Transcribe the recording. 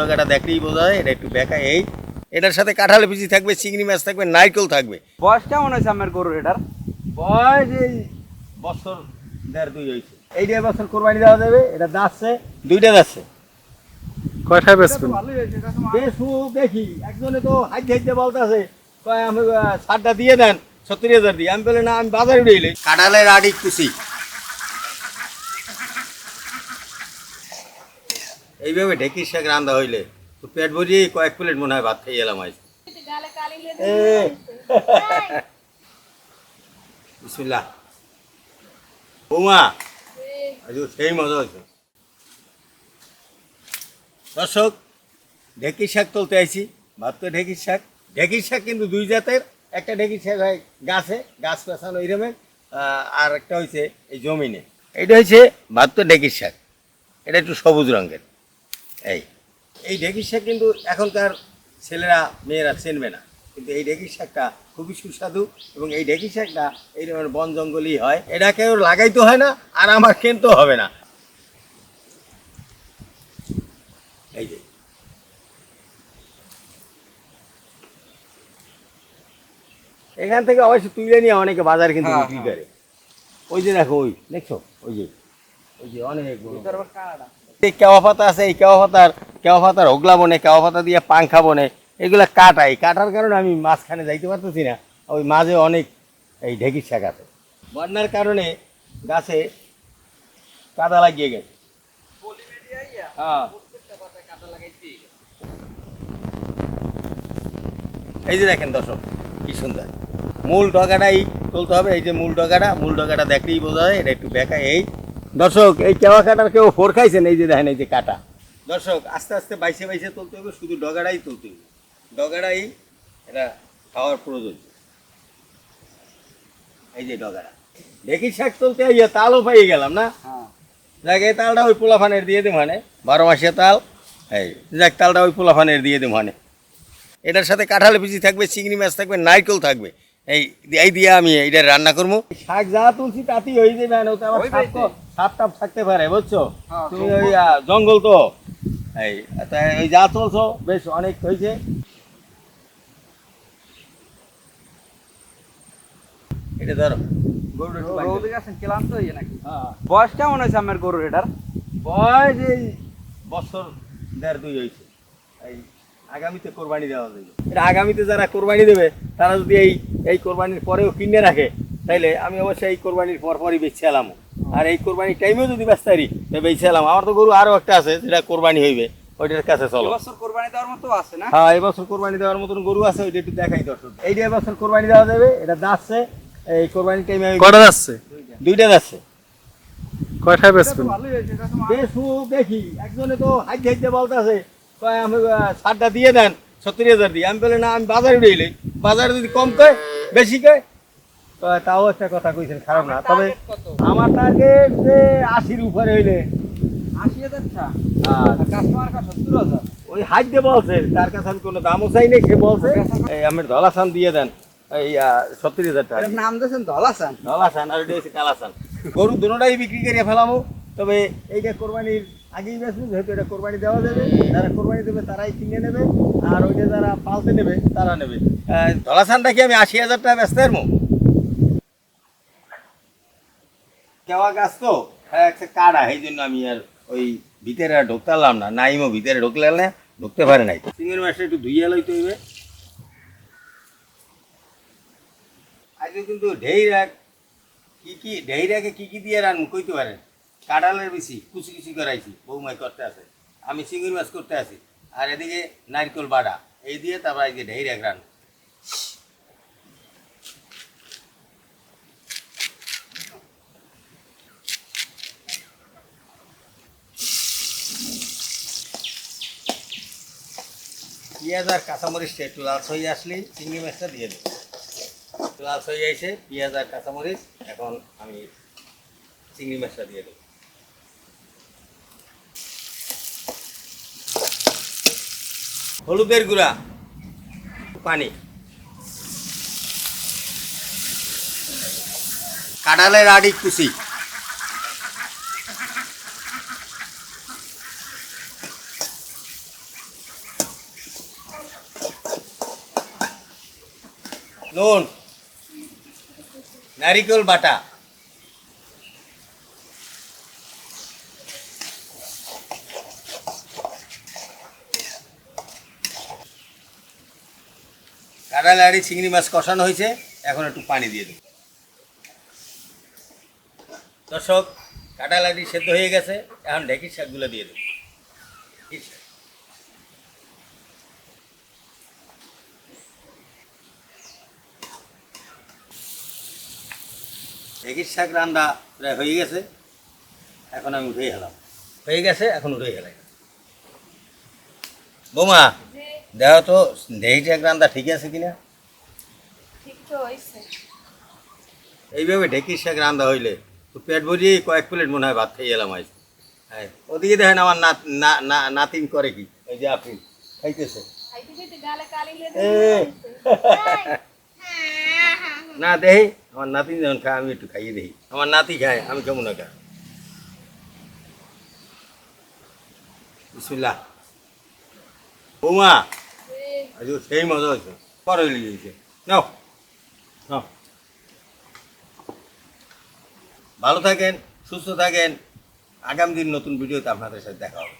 ডগাটা দেখলেই বোঝা যায় এটা একটু বেকা এই। এটার সাথে কাঁঠালে পিচি থাকবে চিংড়ি মাছ থাকবে নারকেল থাকবে। বয়স কেমন হয়েছে আমার গরুর এটার? বয়স এই বছর দেড় দুই হয়েছে। এইটা বছর কোরবানি দেওয়া যাবে এটা দুইটা দাচ্ছে কয়টায় বেচবেন? দেখি। একজনে তো হাইতে হাইতে বলতেছে কয় আমি সারটা দিয়ে দেন সত্তর হাজার দিয়ে আমি বলে না আমি বাজারে উঠে কাঁঠালের আড়ি খুশি এইভাবে ঢেকির শাক রান্দা হইলে তো পেট ভরিয়ে কয়েক প্লেট মনে হয় ভাত খাইয়ে এলাম আজ। সেই মজা হয়েছে। দর্শক, ঢেকির শাক তুলতে আইছি, ভাত তো ঢেকির শাক। ঢেকির শাক কিন্তু দুই জাতের, একটা ঢেকির শাক হয় গাছে, গাছ পেছানো এইরকমের আর একটা হয়েছে এই জমিনে। এইটা হচ্ছে ভাত তো ঢেকির শাক। এটা একটু সবুজ রঙের। এই এই ঢেকির শাক কিন্তু এখনকার ছেলেরা মেয়েরা চেনবে না। কিন্তু এই ঢেকির শাকটা খুবই সুস্বাদু এবং এই ঢেকির শাকটা এই বন জঙ্গলই হয়। এটা কেউ লাগাইতে হয় না আর আমার কিনতেও হবে না। এই যে। এখান থেকে অবশ্য তুলে নিয়ে অনেকে বাজারে কিন্তু হ্যাঁ, বিক্রি হ্যাঁ। করে। ওই যে দেখো ওই দেখছ? ওই যে ওই যে অনেক। এই কেওয়া পাতা আছে, এই কেওয়া পাতার কেওয়া পাতার হোগলা বনে, কেওয়া পাতা দিয়ে পাংখা বনে, এগুলো কাটাই। কাটার কারণে আমি মাঝখানে যাইতে পারতেছি না। ওই মাঝে অনেক এই ঢেকির শাক আছে। বন্যার কারণে গাছে কাদা লাগিয়ে গেছে। হ্যাঁ। এই যে দেখেন দর্শক, কি সুন্দর। মূল ডগাটাই তুলতে হবে। এই যে মূল ডগাটা মূল ডগাটা দেখলেই বোঝা যায়, এটা একটু বেকা। এই দর্শক এই কেওয়া কাটার কেউ ফোর খাইছেন? এই যে দেখেন এই যে কাটা। দর্শক আস্তে আস্তে বাইসে বাইসে তুলতে হবে শুধু ডগাটাই তুলতে হবে। ডগাটাই এটা খাওয়ার প্রয়োজন। এই যে ডগাটা ঢেকি শাক তুলতে ইয়ে তালও পাইয়ে গেলাম না? হ্যাঁ। যাক এই তালটা ওই পোলাফানের দিয়ে দিম মানে বারো মাসিয়া তাল। এই যাক তালটা ওই পোলাফানের দিয়ে দিম মানে এটার সাথে কাঁঠাল পিচি থাকবে চিংড়ি মাছ থাকবে নারকেল থাকবে। এই এই দিয়ে আমি এইটা রান্না করব। শাক যা তুলছি তাতেই হয়ে যাবে না ওতে আবার সাপ টাপ থাকতে পারে বুঝছ? হ্যাঁ, তুমি ওই জঙ্গল তো। এই তাই ওই যা তুলছো বেশ অনেক হয়েছে। এটা ধরো। হয়ে বয়স কেমন হয়েছে আমার গরুর এটার? বয়স এই বছর দেড় দুই হয়েছে। এই আগামীতে কোরবানি দেওয়া যাবে। এটা আগামীতে যারা কোরবানি দেবে তারা যদি এই এই কোরবানির পরেও কিনে রাখে তাইলে আমি অবশ্যই এই কোরবানির পর পরই বেছে এলাম। আর এই কোরবানির টাইমেও যদি ব্যস্ত পারি বেছে আমার তো গরু আরও একটা আছে যেটা কোরবানি হইবে ওইটার কাছে চলো। এবছর কোরবানি দেওয়ার মতো আছে না? হ্যাঁ এবছর কোরবানি দেওয়ার মতন গরু আছে ওইটা একটু দেখাই দর্শক। এইটা এবছর কোরবানি দেওয়া যাবে এটা দাচ্ছে এই কোরবানির টাইমে আমি কয়টা যাচ্ছে? দুইটা যাচ্ছে। কয়টায় বেচবেন? বেশু দেখি। একজনে তো হাইতে হাইতে বলতেছে কয় আমি সারটা দিয়ে দেন সত্তর হাজার দিয়ে। আমি বলে না আমি বাজারে উঠে বাজারে যদি কম কয় বেশি কয়, তাও একটা কথা কইছেন খারাপ না। তবে আমার টার্গেট যে আশির উপরে হইলে। আশি হাজার কাস্টমার কা সত্তর হাজার? ওই হাইতে বলছে তার কাছে আমি কোনো দামও চাই নাই সে বলছে এই আমি ধলাসান দিয়ে দেন এই সত্তর হাজার টাকা। নাম দিয়েছেন ধলাসান ধলাসান আর ওইটা হচ্ছে কালাসান গরু দুটোটাই বিক্রি করে ফেলামো তবে এইটা কোরবানির আগেই বেসবো যেহেতু এটা কোরবানি দেওয়া যাবে। যারা কোরবানি দেবে তারাই কিনে নেবে। আর ওইটা যারা পালতে নেবে তারা নেবে। ধলাসানটা কি আমি আশি হাজার টাকা ব্যস্ত কেওয়া গাছ তো? হ্যাঁ একটা কাড়া এই জন্য আমি আর ওই ভিতরে আর ঢুকতে পারলাম না। নাইমও ভিতরে ঢুকলে না ঢুকতে পারে নাই। চিংড়ি মাছটা একটু ধুইয়া লইতে হইবে আজকে কিন্তু ঢেই রাখ কি কি ঢেই রাখে কি কি দিয়ে রান্না কইতে পারেন? কাঁঠালের বেশি কুচি কুচি করাইছি বৌমাই করতে আছে। আমি চিংড়ি মাছ করতে আছি। আর এদিকে নারকেল বাড়া এই দিয়ে তারপর আজকে ঢেই রাখ রান্না। পেঁয়াজ আর কাঁচামরিচটা একটু লাল হয়ে আসলে, চিংড়ি মাছটা দিয়ে দেবো লাল হয়ে এসে পেঁয়াজ আর কাঁচামরিচ, এখন আমি চিংড়ি মাছটা দিয়ে দেবো। হলুদের গুঁড়া, পানি। কাঁঠালের আড়ি কুচি। নুন নারিকেল বাটা। কাঁড়ালাড়ি চিংড়ি মাছ কষানো হয়েছে, এখন একটু পানি দিয়ে দেব। দর্শক কাঁটালাড়ি সেদ্ধ হয়ে গেছে, এখন ঢেঁকির শাকগুলো দিয়ে দেব। ঢেঁকির শাক রান্না প্রায় হয়ে গেছে। এখন আমি উঠেই হেলাম হয়ে গেছে এখন উঠেই হেলাই বোমা দেখো তো ঢেঁকি শাক রান্না ঠিক আছে কিনা? এইভাবে ঢেঁকির শাক রান্না হইলে তো পেট ভরিয়ে কয়েক প্লেট মনে হয় ভাত খেয়ে এলাম আজ। হ্যাঁ ওদিকে দেখেন আমার নাত না- না- নাতিন করে কি? ওই যে আপনি খাইতেছে। না দেখি আমার নাতিন যখন খায়, আমি একটু খাইয়ে দেখি। আমার নাতি খায়, আমি কেমন না খাই। বৌমা আজ সেই মজা হয়েছে। পরে লিখেছে নাও নাও। ভালো থাকেন, সুস্থ থাকেন। আগামী দিন নতুন ভিডিওতে আপনাদের সাথে দেখা হবে।